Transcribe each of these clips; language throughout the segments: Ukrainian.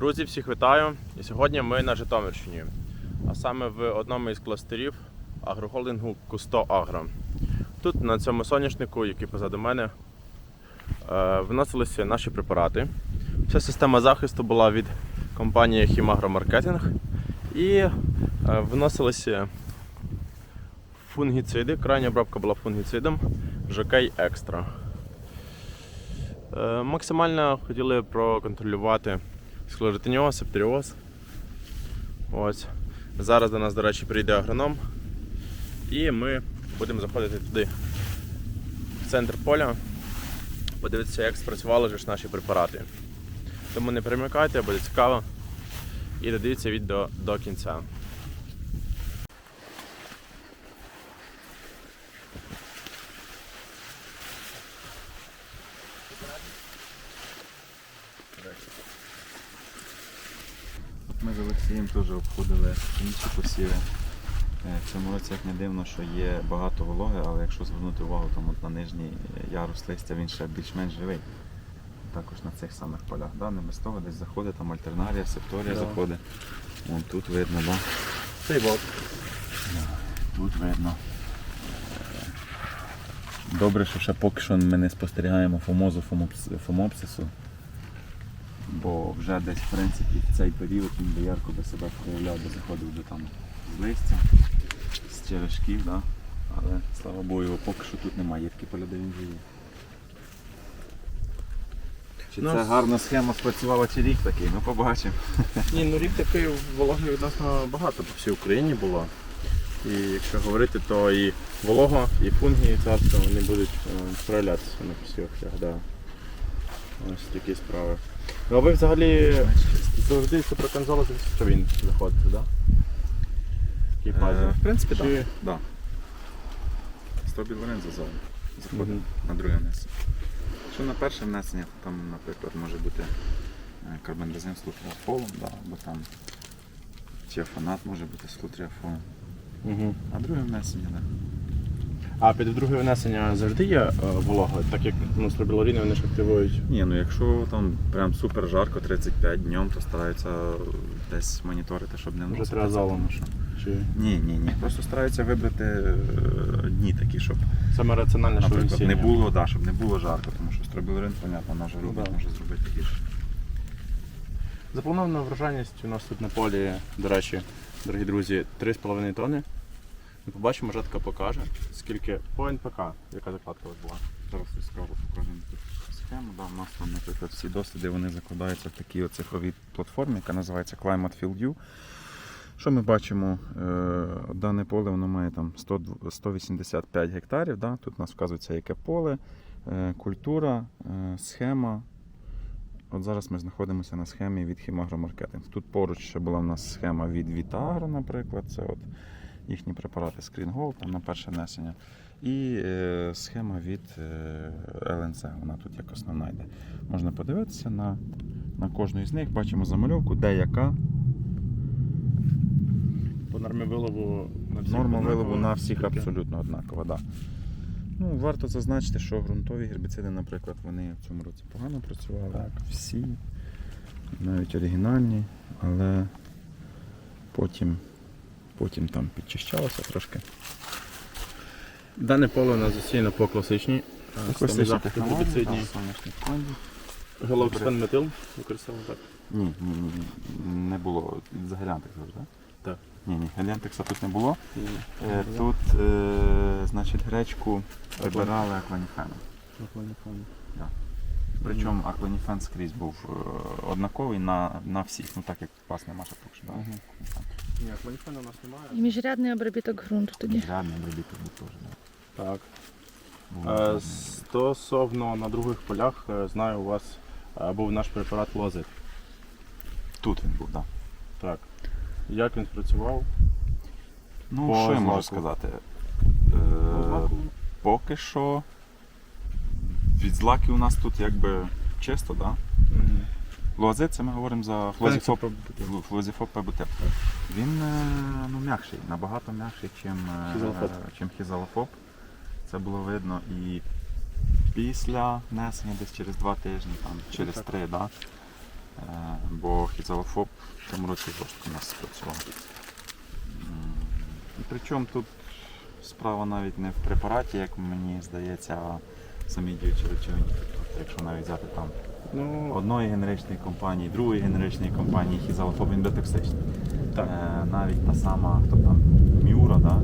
Друзі, всіх вітаю! І сьогодні ми на Житомирщині, а саме в одному із кластерів агрохолдингу Кусто Агро. Тут на цьому соняшнику, який позаду мене, е, вносилися наші препарати. Вся система захисту була від компанії Хімагромаркетинг і е, вносилися фунгіциди. Крайня обробка була фунгіцидом Жокей Екстра. Е, Максимально хотіли проконтролювати склеротиніоз, септеріоз. Ось. Зараз до нас, до речі, прийде агроном. І ми будемо заходити туди, в центр поля, подивитися, як спрацювали ж наші препарати. Тому не перемикайте, буде цікаво. І додивіться відео до кінця. Ми з Олексієм теж обходили інші посіви. Е, В цьому році, як не дивно, що є багато вологи, але якщо звернути увагу там от на нижній ярус листя, він ще більш-менш живий. Також на цих самих полях. Да? Не без того десь заходить, там альтернарія, септорія Да. заходить. Вон тут видно, да? Цей бок. тут видно. Добре, що ще поки що ми не спостерігаємо фомозу фомопсису. Бо вже десь в принципі в цей період він би ярко би себе проявляв, би заходив вже там з листя, з черешків, да? але слава Богу, його поки що тут немає, є такі поля, де він живе. Чи Ну, це гарна схема спрацювала, чи рік такий, ми побачимо. Ні, ну рік такий вологи відносно багато по всій Україні було. І якщо говорити, то і волога, і фунги, і царство вони будуть е, проявлятися на посівах, гадаю. Ось такі справи. Ну а ви взагалі завжди це проконзолити, що він заходить, так? Да? Е, В принципі, так. Чи- Да. 100 білорин за зону. Заходить Мгм. на друге внесення. Якщо на перше внесення, то там, наприклад, може бути е, карбендазин з лутріафолом, да, або там тіафанат може бути з лутріафолом. Угу. А друге внесення, так. А під друге внесення завжди є е, волога, так як ну, стробілоріни вони ж активують. Ні, ну якщо там прям супер жарко 35 днем, то стараються десь моніторити, щоб не Вже треба залом. Чи Ні, ні, ні. Просто стараються вибрати е, дні такі, щоб саме раціональне, Наприклад, не було, да, щоб не було жарко, тому що стробілорин, понятно, на жару да. може зробити гірше. Запланована врожайність у нас тут на полі, до речі, дорогі друзі, 3,5 тонни. Ми побачимо, жатка покаже, скільки по НПК, яка закладка вас була. Зараз я скажу, покажемо тут схему. Да, у нас там, наприклад, всі досліди вони закладаються в такій от цифровій платформі, яка називається Climate Field View. Що ми бачимо? Е, Дане поле воно має там 100, 185 гектарів. Да? Тут у нас вказується яке поле, е, культура, е, схема. От зараз ми знаходимося на схемі від Хімагромаркетинг. Тут поруч ще була в нас схема від Вітагро, наприклад. Це от їхні препарати там на перше несення. І е, схема від е, ЛНЦ, вона тут як основна йде. Можна подивитися на, на кожну із них, бачимо замальовку, де яка. По нормі вилову на всіх Норма вилову на всіх абсолютно однакова. Да. Ну, варто зазначити, що ґрунтові гербіциди, наприклад, вони в цьому році погано працювали. Так. Всі, навіть оригінальні, але потім, потім там підчищалося трошки. Дане поле у нас засіяно по класичній. е, гербіцидній. сонячний метил використовуємо так. Ні, ні, ні, ні, не було. За гелянтекса, так? Так. Ні, ні, гелянтекса тут не було. Ні. Е, Тут, е, значить, гречку вибирали акваніфеном. Причому акваніфен скрізь був е, однаковий на, на всіх, ну так як пас нема шапок. Да? Мгм. Ні, акваніфену у нас немає. І міжрядний обробіток ґрунту тоді. Рядний обробіток був теж. Да. Так. Е. Стосовно на других полях, е, знаю, у вас був наш препарат лозит. Тут він був, так. Да. Так. Як він спрацював? Ну, По що я можу сказати? Е, поки що від злаків у нас тут якби чисто? Да? Луази, це ми говоримо за флозіфоп, Флозіфоп. фло- ПБТ. Він е, ну, м'якший, набагато м'якший, чим, е, Хізалофоп. чим хізалофоп. Це було видно і після несення, десь через два тижні, там, через так. три, да? Е, Бо хізалофоб в цьому році жорстко у нас спрацював. Причому тут справа навіть не в препараті, як мені здається, а в самій діючій речовині. Тобто, якщо навіть взяти там Ну, одної генеричної компанії, другої генеричної компанії хізалофоб він дотоксичний. Так. Е, навіть та сама, хто там, Міура, да?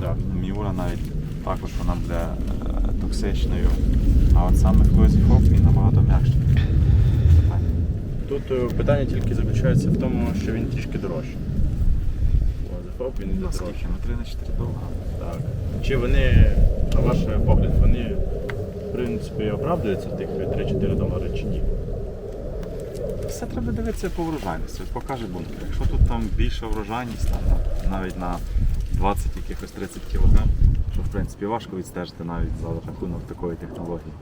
да. Міура навіть також вона буде е, токсичною. А от саме флуозіфоб він набагато м'якший. Тут е, питання тільки заключається в тому, що він трішки дорожчий. Лазефоб він йде Наскільки? дорожчий. На 3 на 4 долара. Так. Чи вони, на ваш погляд, вони в принципі оправдується тих 3-4 долари чи ні? Все треба дивитися по врожайності. Покаже бункер. Якщо тут там більша врожайність, там, навіть на 20 якихось 30 кг, що в принципі важко відстежити навіть за рахунок такої технології.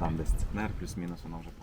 Там десь центнер плюс-мінус воно вже